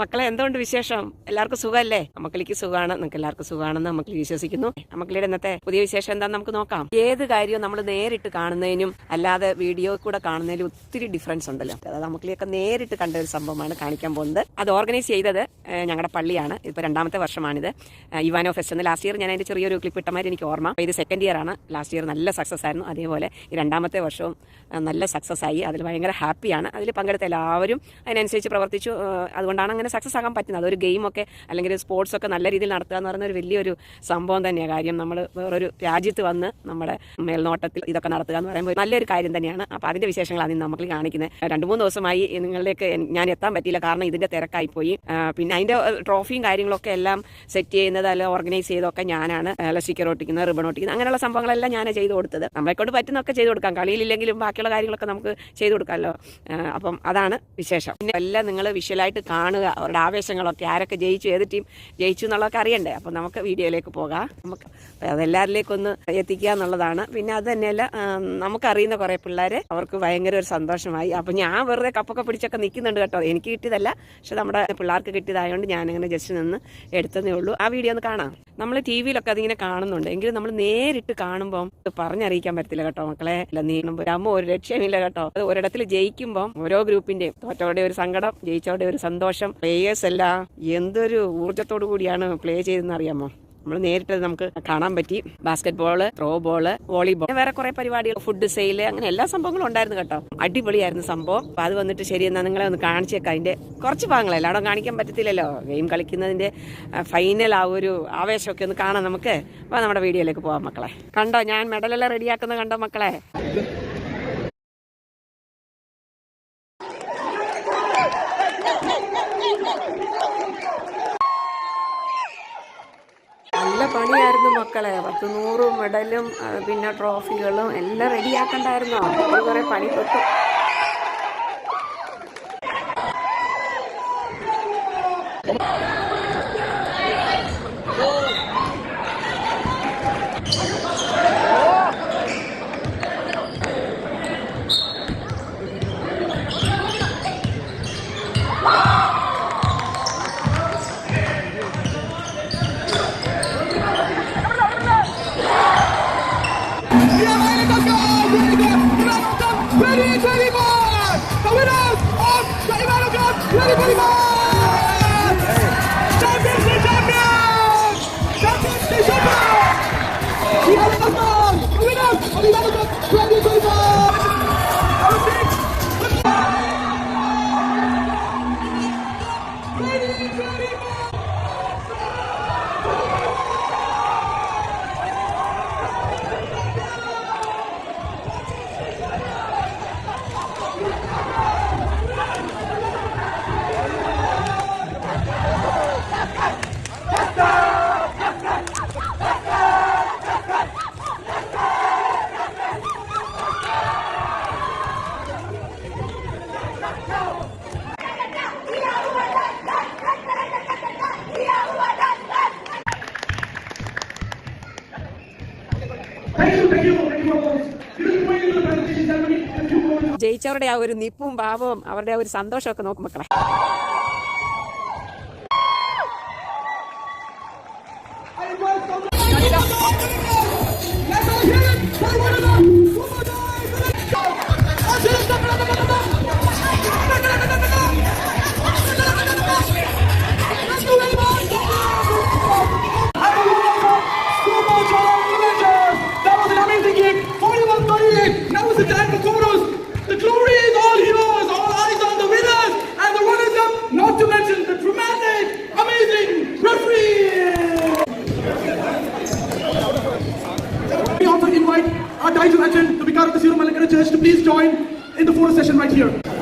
മക്കളെ എന്തുകൊണ്ട് വിശേഷം? എല്ലാവർക്കും സുഖമല്ലേ അമ്മക്കിളിക്ക് സുഖമാണ്. നിങ്ങൾക്ക് എല്ലാവർക്കും സുഖമാണെന്ന് നമുക്ക് വിശ്വസിക്കുന്നു. അമ്മക്കിളിയുടെ ഇന്നത്തെ പുതിയ വിശേഷം എന്താണെന്ന് നമുക്ക് നോക്കാം. ഏത് കാര്യവും നമ്മൾ നേരിട്ട് കാണുന്നതിനും അല്ലാതെ വീഡിയോ കൂടെ കാണുന്നതിലും ഒത്തിരി ഡിഫറൻസ് ഉണ്ടല്ലോ. അതായത് അമ്മക്കിളിയൊക്കെ നേരിട്ട് കണ്ട ഒരു സംഭവമാണ് കാണിക്കാൻ പോകുന്നത്. അത് ഓർഗനൈസ് ചെയ്തത് ഞങ്ങളുടെ പള്ളിയാണ്. ഇപ്പോൾ രണ്ടാമത്തെ വർഷമാണിത്. ഇവാനോ ഫെസ്റ്റ് ലാസ്റ്റ് ഇയർ ഞാൻ അതിന്റെ ചെറിയൊരു ക്ലിപ്പ് ഇട്ടമാതിരി എനിക്ക് ഓർമ്മ. ഇത് സെക്കൻഡ് ഇയർ ആണ്. ലാസ്റ്റ് ഇയർ നല്ല സക്സസ് ആയിരുന്നു. അതേപോലെ ഈ രണ്ടാമത്തെ വർഷവും നല്ല സക്സസ് ആയി. അതിൽ ഭയങ്കര ഹാപ്പിയാണ് അതിൽ പങ്കെടുത്ത എല്ലാവരും അതിനനുസരിച്ച് പ്രവർത്തിച്ചു. അതുകൊണ്ടാണ് അങ്ങനെ സക്സസ് ആകാൻ പറ്റുന്നത്. അതൊരു ഗെയിമൊക്കെ അല്ലെങ്കിൽ സ്പോർട്സ് ഒക്കെ നല്ല രീതിയിൽ നടത്തുക എന്ന് പറയുന്ന ഒരു വലിയൊരു സംഭവം തന്നെയാണ് കാര്യം നമ്മൾ വേറൊരു രാജ്യത്ത് വന്ന് നമ്മുടെ മേൽനോട്ടത്തിൽ ഇതൊക്കെ നടത്തുക എന്ന് പറയുമ്പോൾ നല്ലൊരു കാര്യം തന്നെയാണ്. അപ്പോൾ അതിന്റെ വിശേഷങ്ങളാണ് ഇന്ന് നമുക്ക് കാണിക്കുന്നത്. രണ്ട് മൂന്ന് ദിവസമായി നിങ്ങളിലേക്ക് ഞാൻ എത്താൻ പറ്റിയില്ല. കാരണം ഇതിന്റെ തിരക്കായി പോയി. പിന്നെ അതിന്റെ ട്രോഫിയും കാര്യങ്ങളൊക്കെ എല്ലാം സെറ്റ് ചെയ്യുന്നത് അല്ല ഓർഗനൈസ് ചെയ്തൊക്കെ ഞാനാണ്. സ്റ്റിക്കർ ഒട്ടിക്കുന്നത് റിബൺ ഒട്ടിക്കുന്നത്. അങ്ങനെയുള്ള സംഭവങ്ങളെല്ലാം ഞാൻ ചെയ്തു കൊടുത്തത്. നമ്മളെക്കൊണ്ട് പറ്റുന്നൊക്കെ ചെയ്തു കൊടുക്കാം. കളിയിലില്ലെങ്കിലും ബാക്കിയുള്ള കാര്യങ്ങളൊക്കെ നമുക്ക് ചെയ്തു കൊടുക്കാമല്ലോ. അപ്പം അതാണ് വിശേഷം. പിന്നെ എല്ലാം നിങ്ങൾ വിഷ്വലായിട്ട് കാണുക. അവരുടെ ആവേശങ്ങളൊക്കെ ആരൊക്കെ ജയിച്ചു ഏത് ടീം ജയിച്ചു എന്നുള്ളതൊക്കെ അറിയണ്ടേ? അപ്പോൾ നമുക്ക് വീഡിയോയിലേക്ക് പോകാം. നമുക്ക് അതെല്ലാവരിലേക്കും ഒന്ന് എത്തിക്കുക എന്നുള്ളതാണ്. പിന്നെ അത് തന്നെയല്ല നമുക്കറിയുന്ന കുറേ പിള്ളേർ അവർക്ക് ഭയങ്കര ഒരു സന്തോഷമായി. അപ്പോൾ ഞാൻ വെറുതെ കപ്പൊക്കെ പിടിച്ചൊക്കെ നിൽക്കുന്നുണ്ട് കേട്ടോ. എനിക്ക് കിട്ടിയതല്ല പക്ഷെ നമ്മുടെ പിള്ളേർക്ക് കിട്ടിയതായതുകൊണ്ട് ഞാനിങ്ങനെ ജസ്റ്റ് നിന്ന് എടുത്തതേ ഉള്ളൂ. ആ വീഡിയോ ഒന്ന് കാണാം. നമ്മൾ ടി വിയിലൊക്കെ അതിങ്ങനെ കാണുന്നുണ്ട്. എങ്കിലും നമ്മൾ നേരിട്ട് കാണുമ്പം പറഞ്ഞറിയിക്കാൻ പറ്റത്തില്ല കേട്ടോ മക്കളെ. അല്ല നീ അമ്മ ഒരു ലക്ഷ്യമില്ല കേട്ടോ. അത് ഒരിടത്തിൽ ജയിക്കുമ്പം ഓരോ ഗ്രൂപ്പിന്റെയും തോറ്റവരുടെ ഒരു സങ്കടം ജയിച്ചവരുടെ ഒരു സന്തോഷം പ്ലേയേഴ്സ് എല്ലാം എന്തൊരു ഊർജത്തോടു കൂടിയാണ് പ്ലേ ചെയ്തതെന്ന് അറിയാമോ? നമ്മൾ നേരിട്ട് നമുക്ക് കാണാൻ പറ്റി. Basketball throwball volleyball വേറെ കുറെ പരിപാടികൾ ഫുഡ് സെയിൽ അങ്ങനെ എല്ലാ സംഭവങ്ങളും ഉണ്ടായിരുന്നു കേട്ടോ. അടിപൊളിയായിരുന്നു സംഭവം. അപ്പൊ അത് വന്നിട്ട് ശരി എന്നാ നിങ്ങളെ ഒന്ന് കാണിച്ചേക്കാം അതിന്റെ കുറച്ച് ഭാഗങ്ങൾ എല്ലാവരും കാണിക്കാൻ പറ്റത്തില്ലല്ലോ. ഗെയിം കളിക്കുന്നതിന്റെ ഫൈനൽ ആ ഒരു ആവേശമൊക്കെ ഒന്ന് കാണാം നമുക്ക്. അപ്പൊ നമ്മുടെ വീഡിയോയിലേക്ക് പോവാം മക്കളെ. കണ്ടോ ഞാൻ മെഡലെല്ലാം റെഡിയാക്കുന്ന കണ്ടോ മക്കളെ നല്ല പണിയായിരുന്നു മക്കളെ പത്ത് നൂറ് മെഡലും പിന്നെ ട്രോഫികളും എല്ലാം റെഡിയാക്കണ്ടായിരുന്നോ? അത് കുറെ പണി 2021! The winners of the Ivano Cup 2021! Champions League champions! Champions League champions! We have the winners of the Ivano ജയിച്ചവരുടെ ആ ഒരു നിപ്പും ഭാവവും അവരുടെ ആ ഒരു സന്തോഷമൊക്കെ നോക്കും മക്കളെ. I welcome Invite our title legend, the Vicar of the Siro Malakara Church, to please join in the photo session right here.